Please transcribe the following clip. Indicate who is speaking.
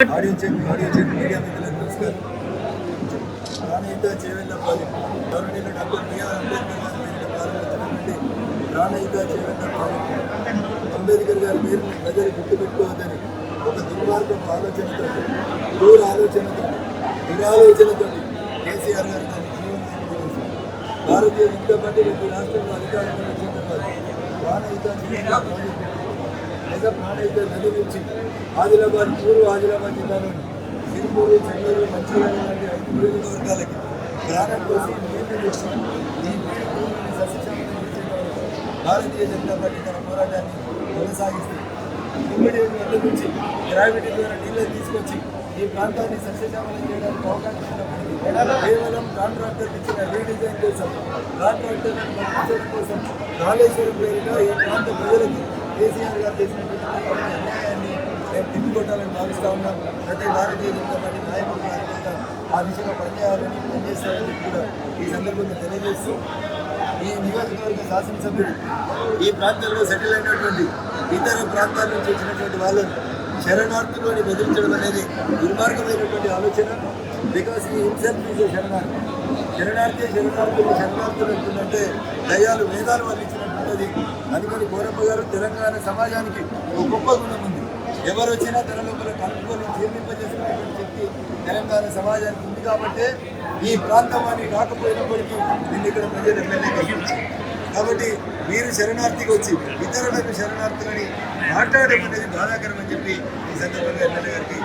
Speaker 1: Audio check audio check media మిత్రులకు నమస్కారం ప్రాణహిత చేవెళ్ళపాలి గౌరవనీయులు డాక్టర్ బిఆర్ అంబేద్కర్ గారి పేరిట ప్రారంభించినటువంటి ప్రాణహిత చేవెళ్ళపాలి అంబేద్కర్ గారి పేరుని ప్రజలు గుర్తుపెట్టుకోవద్దని ఒక దుర్మార్గం ఆలోచనతో దూర ఆలోచనతో దురాలోచనతో కేసీఆర్ గారు దాన్ని జీవనం భారతీయ జనతా పార్టీ రాష్ట్రంలో అధికారంలో వచ్చిన తర్వాత ప్రాణహిత చేవెళ్ళ ప్రాజెక్టు లేదా ప్రాణహిత నది నుంచి ఆదిలాబాద్ పూర్వ ఆదిలాబాద్ జిల్లాలోని సిరిపూరు చెన్నూరు మంచిర్యాల లాంటి ఐదు నియోజకవర్గాలకి ప్రాణం కోసం నీళ్ళు తెచ్చి ఈ భూమిని సస్యశ్యామలం చేసేంత భారతీయ జనతా పార్టీ తన పోరాటాన్ని కొనసాగిస్తుంది ఇమ్మడి వద్ద నుంచి గ్రావిటీ ద్వారా నీళ్ళని తీసుకొచ్చి ఈ ప్రాంతాన్ని సస్యశామలం చేయడానికి అవకాశం కేవలం కాంట్రాక్టర్ ఇచ్చిన రీడిజైన్ కోసం కాంట్రాక్టర్లను పంపించడం కోసం కాళేశ్వరం పేరిట ఈ ప్రాంత ప్రజలకి కేసీఆర్ గారు చేసినటువంటి అన్యాయాన్ని మేము తిప్పికొట్టాలని భావిస్తూ ఉన్నాం. ప్రతి భారతీయ జనతా పార్టీ నాయకులు ఆ దిశగా పనిచేయాలని పనిచేస్తారని కూడా ఈ సందర్భంగా తెలియజేస్తూ ఈ నియోజకవర్గ శాసనసభ్యుడు ఈ ప్రాంతంలో సెటిల్ అయినటువంటి ఇతర ప్రాంతాల నుంచి వచ్చినటువంటి వాళ్ళను శరణార్థులు అని బెదిరించడం అనేది దుర్మార్గమైనటువంటి ఆలోచన. బికాస్ ఈ హింసెల్ఫ్ ఈజ్ శరణార్థి. శరణార్థి శరణార్థులు శరణార్థులు అంటుందంటే దయాలు వేదాలు వల్లించినట్టుంటది అందుకని కోరప్ప గారు తెలంగాణ సమాజానికి ఒక గొప్ప గుణం ఉంది. ఎవరు వచ్చినా తన లోపల కలుపుకొని జీర్ణింపజేసినటువంటి శక్తి తెలంగాణ సమాజానికి ఉంది కాబట్టి ఈ ప్రాంతం అని కాకపోయినప్పటికీ నేను ఇక్కడ ప్రజలు ఎమ్మెల్యే కాబట్టి మీరు శరణార్థికి వచ్చి ఇతరులకు శరణార్థులని మాట్లాడడం అనేది బాధాకరం అని చెప్పి ఈ సందర్భంగా ఎమ్మెల్యే గారికి